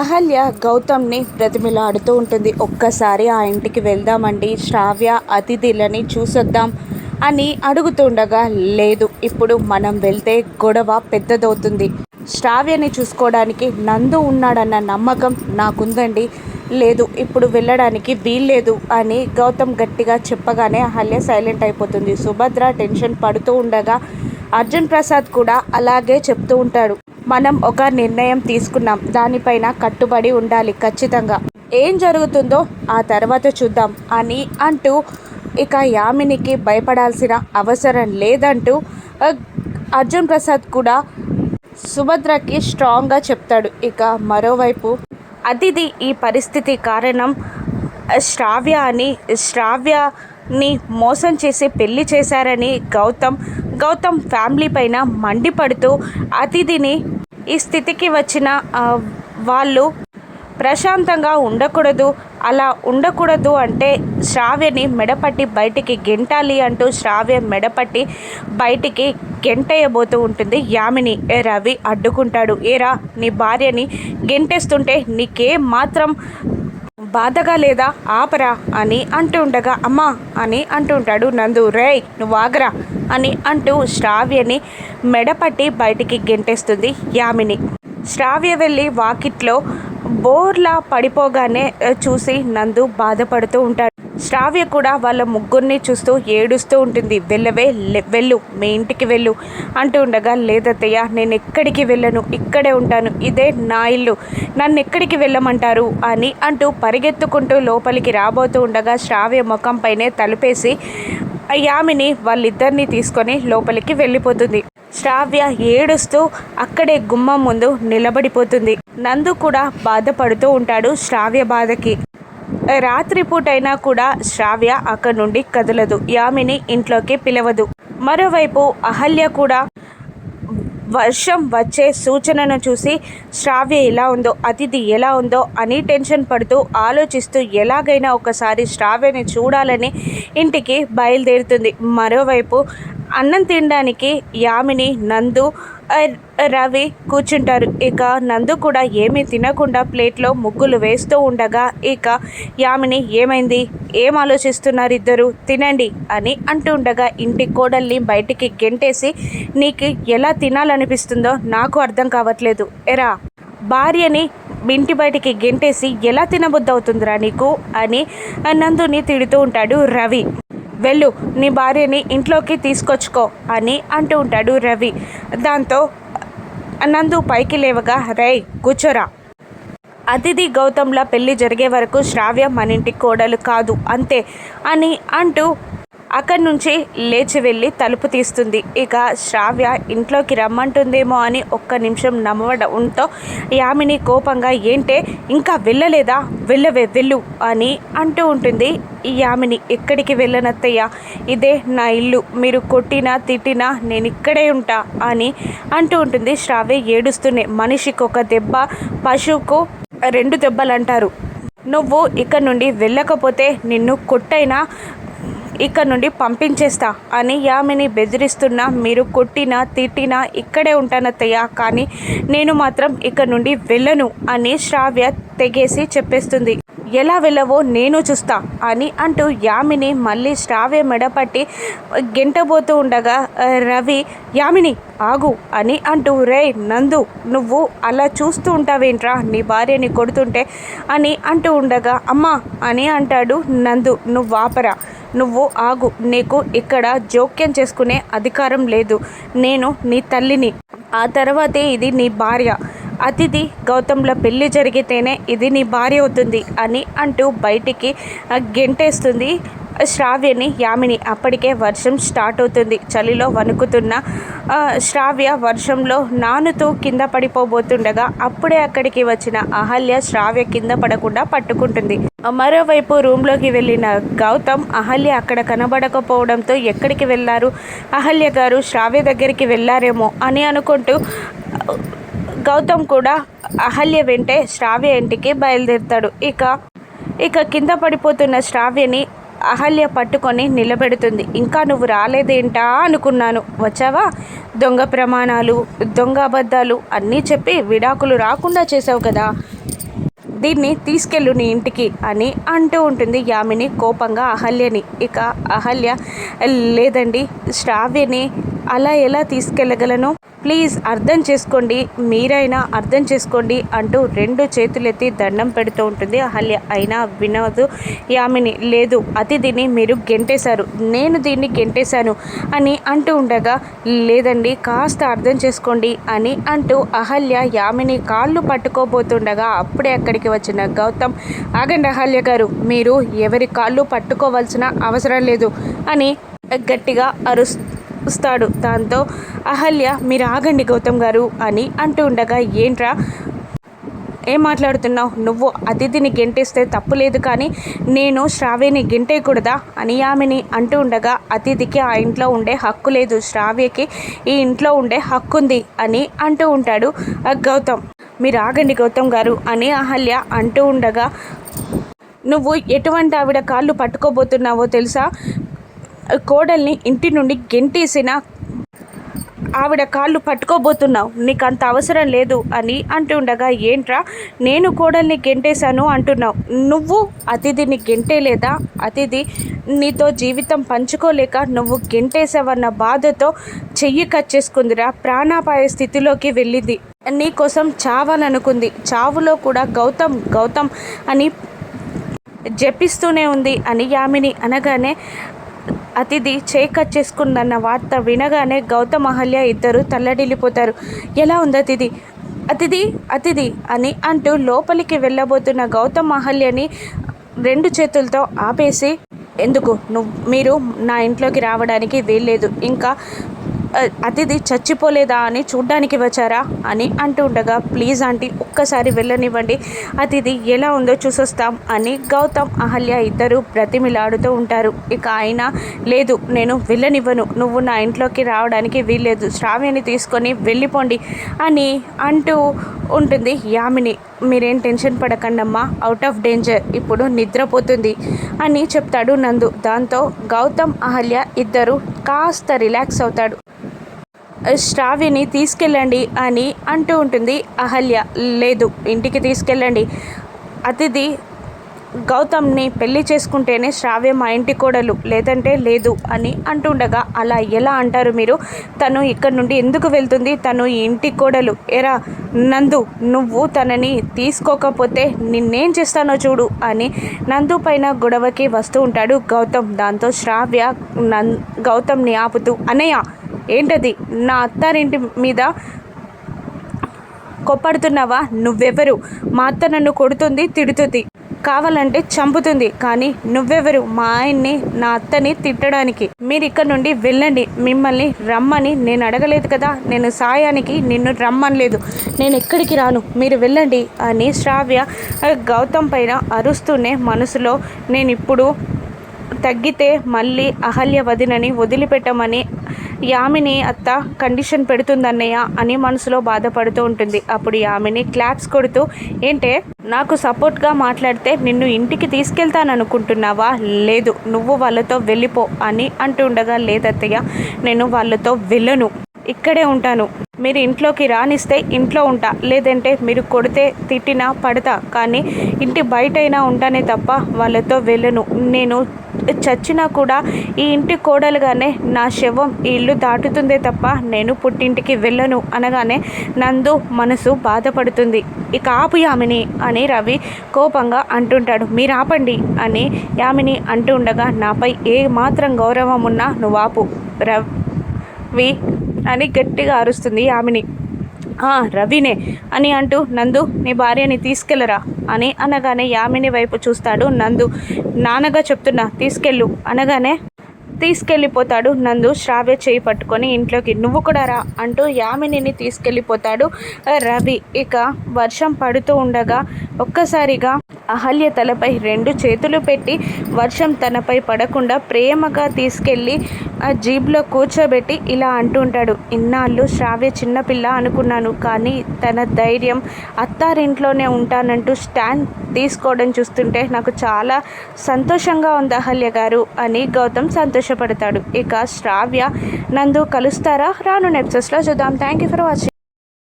అహల్య గౌతమ్ని బ్రతిమిలాడుతూ ఉంటుంది. ఒక్కసారి ఆ ఇంటికి వెళ్దామండి. శ్రావ్య అతిథులని చూసొద్దాం అని అడుగుతుండగా లేదు ఇప్పుడు మనం వెళ్తే గొడవ పెద్దదవుతుంది. శ్రావ్యని చూసుకోవడానికి నందు ఉన్నాడన్న నమ్మకం నాకుందండి. లేదు ఇప్పుడు వెళ్ళడానికి వీల్లేదు అని గౌతమ్ గట్టిగా చెప్పగానే అహల్య సైలెంట్ అయిపోతుంది. సుభద్ర టెన్షన్ పడుతూ ఉండగా అర్జున్ ప్రసాద్ కూడా అలాగే చెప్తూ ఉంటాడు. మనం ఒక నిర్ణయం తీసుకున్నాం. దానిపైన కట్టుబడి ఉండాలి ఖచ్చితంగా. ఏం జరుగుతుందో ఆ తర్వాత చూద్దాం అని అంటూ ఇక యామినికి భయపడాల్సిన అవసరం లేదంటూ అర్జున్ ప్రసాద్ కూడా సుభద్రకి స్ట్రాంగ్గా చెప్తాడు. ఇక మరోవైపు అతిథి ఈ పరిస్థితి కారణం శ్రావ్య అని శ్రావ్యని మోసం చేసి పెళ్ళి చేశారని గౌతమ్ గౌతమ్ ఫ్యామిలీ పైన మండిపడుతూ అతిథిని ఈ స్థితికి వచ్చిన వాళ్ళు ప్రశాంతంగా ఉండకూడదు. అలా ఉండకూడదు అంటే శ్రావ్యని మెడపట్టి బయటికి గెంటాలి అంటూ శ్రావ్య మెడపట్టి బయటికి గెంటేయబోతూ ఉంటుంది. యామిని ఏ రవి అడ్డుకుంటాడు. ఏరా నీ భార్యని గెంటేస్తుంటే నీకే మాత్రం బాధగా లేదా? ఆపరా అని అంటూ ఉండగా అమ్మా అని అంటుంటాడు నందు. రేయ్ నువ్వు ఆగరా అని అంటూ శ్రావ్యని మెడపట్టి బయటికి గెంటేస్తుంది యామిని. శ్రావ్య వెళ్ళి వాకిట్లో బోర్లా పడిపోగానే చూసి నందు బాధపడుతూ ఉంటాడు. శ్రావ్య కూడా వాళ్ళ ముగ్గురిని చూస్తూ ఏడుస్తూ ఉంటుంది. వెళ్ళవే వెళ్ళు మీ ఇంటికి వెళ్ళు అంటూ ఉండగా లేదత్తయ్య నేను ఎక్కడికి వెళ్ళను? ఇక్కడే ఉంటాను. ఇదే నా ఇల్లు. నన్ను ఎక్కడికి వెళ్ళమంటారు అని అంటూ పరిగెత్తుకుంటూ లోపలికి రాబోతూ ఉండగా శ్రావ్య ముఖంపైనే తలుపేసి యామిని వాళ్ళిద్దరిని తీసుకొని లోపలికి వెళ్ళిపోతుంది. శ్రావ్య ఏడుస్తూ అక్కడే గుమ్మం ముందు నిలబడిపోతుంది. నందు కూడా బాధపడుతూ ఉంటాడు శ్రావ్య బాధకి. రాత్రిపూటైనా కూడా శ్రావ్య అక్కడి నుండి కదలదు. యామిని ఇంట్లోకి పిలవదు. మరోవైపు అహల్య కూడా వర్షం వచ్చే సూచనను చూసి శ్రావ్య ఎలా ఉందో అతిథి ఎలా ఉందో అని టెన్షన్ పడుతూ ఆలోచిస్తూ ఎలాగైనా ఒకసారి శ్రావ్యని చూడాలని ఇంటికి బయలుదేరుతుంది. మరోవైపు అన్నం తినడానికి యామిని నందు రవి కూర్చుంటారు. ఇక నందు కూడా ఏమీ తినకుండా ప్లేట్లో ముగ్గులు వేస్తూ ఉండగా ఇక యామిని ఏమైంది? ఏం ఆలోచిస్తున్నారు ఇద్దరు? తినండి అని అంటూ ఉండగా ఇంటి కోడల్ని బయటికి గెంటేసి నీకు ఎలా తినాలనిపిస్తుందో నాకు అర్థం కావట్లేదు. ఎరా భార్యని ఇంటి బయటికి గెంటేసి ఎలా తినబుద్దవుతుందిరా నీకు? అని నందుని తిడుతూ ఉంటాడు రవి. వెళ్ళు నీ భార్యని ఇంట్లోకి తీసుకొచ్చుకో అని అంటూ ఉంటాడు రవి. దాంతో నందు పైకి లేవగా రేయ్ కూర్చోరా. అతిథి గౌతమ్ల పెళ్ళి జరిగే వరకు శ్రావ్య మన ఇంటి కోడలు కాదు అంతే అని అంటూ అక్కడి నుంచి లేచి వెళ్ళి తలుపు తీస్తుంది. ఇక శ్రావ్య ఇంట్లోకి రమ్మంటుందేమో అని ఒక్క నిమిషం నమ్మడంతో యామిని కోపంగా ఏంటే ఇంకా వెళ్ళలేదా? వెళ్ళవే వెళ్ళు అని అంటూ ఉంటుంది ఈ యామిని. ఎక్కడికి వెళ్ళనత్తయ్య? ఇదే నా ఇల్లు. మీరు కొట్టినా తిట్టినా నేను ఇక్కడే ఉంటా అని అంటూ ఉంటుంది శ్రావ్య ఏడుస్తూనే. మనిషికి ఒక దెబ్బ పశువుకు రెండు దెబ్బలు అంటారు నువ్వు ఇక్కడ నుండి వెళ్ళకపోతే నిన్ను కొట్టైనా ఇక్కడ నుండి పంపించేస్తా అని యామిని బెదిరిస్తున్నా మీరు కొట్టినా తిట్టినా ఇక్కడే ఉంటానత్తయ్య కానీ నేను మాత్రం ఇక్కడ నుండి వెళ్ళను అని శ్రావ్య తెగేసి చెప్పేస్తుంది. ఎలా వెళ్ళవో నేను చూస్తా అని అంటూ యామిని మళ్ళీ శ్రావ్య మెడపట్టి గెంటబోతూ ఉండగా రవి యామిని ఆగు అని అంటూ రే నందు నువ్వు అలా చూస్తూ ఉంటావేంట్రా? నీ భార్యని కొడుతుంటే అని అంటూ ఉండగా అమ్మా అని అంటాడు నందు నువ్వు వాపరా నువ్వు ఆగు. నీకు ఇక్కడ జోక్యం చేసుకునే అధికారం లేదు. నేను నీ తల్లిని. ఆ తర్వాతే ఇది నీ భార్య. అతిథి గౌతమ్ల పెళ్ళి జరిగితేనే ఇది నీ భార్య అవుతుంది అని అంటూ బయటికి గెంటేస్తుంది శ్రావ్యని యామిని. అప్పటికే వర్షం స్టార్ట్ అవుతుంది. చలిలో వణుకుతున్న శ్రావ్య వర్షంలో నానుతూ కింద పడిపోబోతుండగా అప్పుడే అక్కడికి వచ్చిన అహల్య శ్రావ్య కింద పడకుండా పట్టుకుంటుంది. మరోవైపు రూమ్లోకి వెళ్ళిన గౌతమ్ అహల్య అక్కడ కనబడకపోవడంతో ఎక్కడికి వెళ్ళారు అహల్య గారు శ్రావ్య దగ్గరికి వెళ్ళారేమో అని అనుకుంటూ గౌతమ్ కూడా అహల్య వెంటే శ్రావ్య ఇంటికి బయలుదేరుతాడు. ఇక ఇక కింద పడిపోతున్న శ్రావ్యని అహల్య పట్టుకొని నిలబెడుతుంది. ఇంకా నువ్వు రాలేదేంటా అనుకున్నాను. వచ్చావా? దొంగ ప్రమాణాలు దొంగ అబద్ధాలు అన్నీ చెప్పి విడాకులు రాకుండా చేసావు కదా. దీన్ని తీసుకెళ్ళు నీ ఇంటికి అని అంటూ ఉంటుంది యామిని కోపంగా అహల్యని. ఇక అహల్య లేదండి శ్రావ్యని అలా ఎలా తీసుకెళ్ళగలను? ప్లీజ్ అర్థం చేసుకోండి మీరైనా అర్థం చేసుకోండి అంటూ రెండు చేతులెత్తి దండం పెడుతూ ఉంటుంది. అహల్య అయినా వినదు. యామిని లేదు అతిథిని మీరు గెంటేశారు. నేను దీన్ని గెంటేశాను అని అంటూ ఉండగా లేదండి కాస్త అర్థం చేసుకోండి అని అంటూ అహల్య యామిని కాళ్ళు పట్టుకోబోతుండగా అప్పుడే అక్కడికి వచ్చిన గౌతమ్ ఆగండి అహల్య గారు మీరు ఎవరి కాళ్ళు పట్టుకోవాల్సిన అవసరం లేదు అని గట్టిగా అరుస్తూ వస్తాడు. దాంతో అహల్య మీరు ఆగండి గౌతమ్ గారు అని అంటూ ఉండగా ఏంట్రా? ఏం మాట్లాడుతున్నావు? నువ్వు అతిథిని గెంటేస్తే తప్పు లేదు కానీ నేను శ్రావ్యని గెంటేయకూడదా? అని ఆమెని అంటూ ఉండగా అతిథికి ఆ ఇంట్లో ఉండే హక్కు లేదు. శ్రావ్యకి ఈ ఇంట్లో ఉండే హక్కు ఉంది అని అంటూ ఉంటాడు గౌతమ్ మీరు ఆగండి గౌతమ్ గారు అని అహల్య అంటూ ఉండగా నువ్వు ఎటువంటి ఆవిడ కాళ్ళు పట్టుకోబోతున్నావో తెలుసా? కోడల్ని ఇంటి నుండి గెంటేసిన ఆవిడ కాళ్ళు పట్టుకోబోతున్నావు. నీకు అంత అవసరం లేదు అని అంటుండగా ఏంట్రా? నేను కోడల్ని గెంటేశాను అంటున్నావు. నువ్వు అతిథిని గెంటేలేదా? అతిథి నీతో జీవితం పంచుకోలేక నువ్వు గెంటేసావన్న బాధతో చెయ్యి కట్ చేసుకుందిరా. ప్రాణాపాయ స్థితిలోకి వెళ్ళింది. నీకోసం చావాలనుకుంది చావులో కూడా గౌతమ్ గౌతమ్ అని జపిస్తూనే ఉంది అని యామిని అనగానే అతిథి చేకట్ చేసుకుందన్న వార్త వినగానే గౌతమ్ అహల్య ఇద్దరు తల్లడిల్లిపోతారు. ఎలా ఉంది అతిథి? అతిథి అతిథి అని అంటూ లోపలికి వెళ్ళబోతున్న గౌతమ్ అహల్యని రెండు చేతులతో ఆపేసి ఎందుకు? నువ్వు మీరు నా ఇంట్లోకి రావడానికి వీల్లేదు. ఇంకా అతిథి చచ్చిపోలేదా అని చూడ్డానికి వచ్చారా అని అంటూ ఉండగా ప్లీజ్ ఆంటీ ఒక్కసారి వెళ్ళనివ్వండి. అతిథి ఎలా ఉందో చూసొస్తాం అని గౌతమ్ అహల్య ఇద్దరు బ్రతిమిలాడుతూ ఉంటారు. ఇక ఆయన లేదు నేను వెళ్ళనివ్వను. నువ్వు నా ఇంట్లోకి రావడానికి వీల్లేదు. శ్రావ్యని తీసుకొని వెళ్ళిపోండి అని అంటూ ఉంటుంది యామిని. మీరేం టెన్షన్ పడకండమ్మా. Out of danger. ఇప్పుడు నిద్రపోతుంది అని చెప్తాడు నందు. దాంతో గౌతమ్ అహల్య ఇద్దరు కాస్త రిలాక్స్ అవుతాడు శ్రావ్యని తీసుకెళ్ళండి అని అంటూ ఉంటుంది అహల్య. లేదు ఇంటికి తీసుకెళ్ళండి. అతిథి గౌతమ్ని పెళ్ళి చేసుకుంటేనే శ్రావ్య మా ఇంటి కోడలు లేదంటే లేదు అని అంటుండగా అలా ఎలా అంటారు మీరు? తను ఇక్కడ నుండి ఎందుకు వెళ్తుంది? తను ఇంటి కోడలు. ఎరా నందు నువ్వు తనని తీసుకోకపోతే నిన్నేం చేస్తానో చూడు అని నందు పైన గొడవకి వస్తూ ఉంటాడు గౌతమ్. దాంతో శ్రావ్య నం గౌతమ్ని ఆపుతూ అనయ్య ఏంటది? నా అత్తారింటి మీద కొప్పడుతున్నావా? నువ్వెవరు? మా అత్త నన్ను కొడుతుంది తిడుతుంది. కావాలంటే చంపుతుంది కానీ నువ్వెవరు? మా ఆయన్ని నా అత్తని తిట్టడానికి. మీరు ఇక్కడ నుండి వెళ్ళండి మిమ్మల్ని రమ్మని నేను అడగలేదు కదా? నేను సాయానికి నిన్ను రమ్మనలేదు. నేను ఎక్కడికి రాను? మీరు వెళ్ళండి అని శ్రావ్య గౌతమ్ పైన అరుస్తూనే మనసులో నేను ఇప్పుడు తగ్గితే మళ్ళీ అహల్య వదినని వదిలిపెట్టమని యామిని అత్త కండిషన్ పెడుతుందన్నయ్య అని మనసులో బాధపడుతూ ఉంటుంది. అప్పుడు యామిని క్లాప్స్ కొడుతూ ఏంటే నాకు సపోర్ట్గా మాట్లాడితే నిన్ను ఇంటికి తీసుకెళ్తాననుకుంటున్నావా? లేదు నువ్వు వాళ్ళతో వెళ్ళిపో అని అంటుండగా లేదత్తయ్య నేను వాళ్ళతో వెళ్ళను ఇక్కడే ఉంటాను. మీరు ఇంట్లోకి రానిస్తే ఇంట్లో ఉంటా లేదంటే మీరు కొడితే తిట్టినా పడతా కానీ ఇంటి బయటైనా ఉంటానే తప్ప వాళ్ళతో వెళ్ళను. నేను చచ్చినా కూడా ఈ ఇంటి కోడలుగానే నా శవం ఈ ఇల్లు దాటుతుందే తప్ప నేను పుట్టింటికి వెళ్ళను అనగానే నందు మనసు బాధపడుతుంది. ఇక ఆపు యామిని అని రవి కోపంగా అంటుంటాడు. మీరు ఆపండి అని యామిని అంటూ ఉండగా నాపై ఏ మాత్రం గౌరవం ఉన్నా నువ్వు ఆపు. రవి అని గట్టిగా అరుస్తుంది యామిని. రవినే అని అంటూ నందు నీ భార్యని తీసుకెళ్ళరా అని అనగానే యామిని వైపు చూస్తాడు నందు. నాన్నగా చెప్తున్నా తీసుకెళ్ళు. అనగానే తీసుకెళ్ళిపోతాడు నందు శ్రావ్య చేయి పట్టుకొని ఇంట్లోకి. నువ్వు కూడా రా అంటూ యామినిని తీసుకెళ్ళిపోతాడు రవి. ఇక వర్షం పడుతూ ఉండగా ఒక్కసారిగా అహల్య తలపై రెండు చేతులు పెట్టి వర్షం తనపై పడకుండా ప్రేమగా తీసుకెళ్ళి ఆ జీబ్లో కూర్చోబెట్టి ఇలా అంటుంటాడు. ఇన్నాళ్ళు శ్రావ్య చిన్నపిల్ల అనుకున్నాను కానీ తన ధైర్యం అత్తారింట్లోనే ఉంటానంటూ స్టాండ్ తీసుకోవడం చూస్తుంటే నాకు చాలా సంతోషంగా ఉంది అహల్య గారు అని గౌతమ్ సంతోషపడతాడు. ఇక శ్రావ్య నందు కలుస్తారా? రాను నెప్సెస్లో చూద్దాం. Thank you for watching.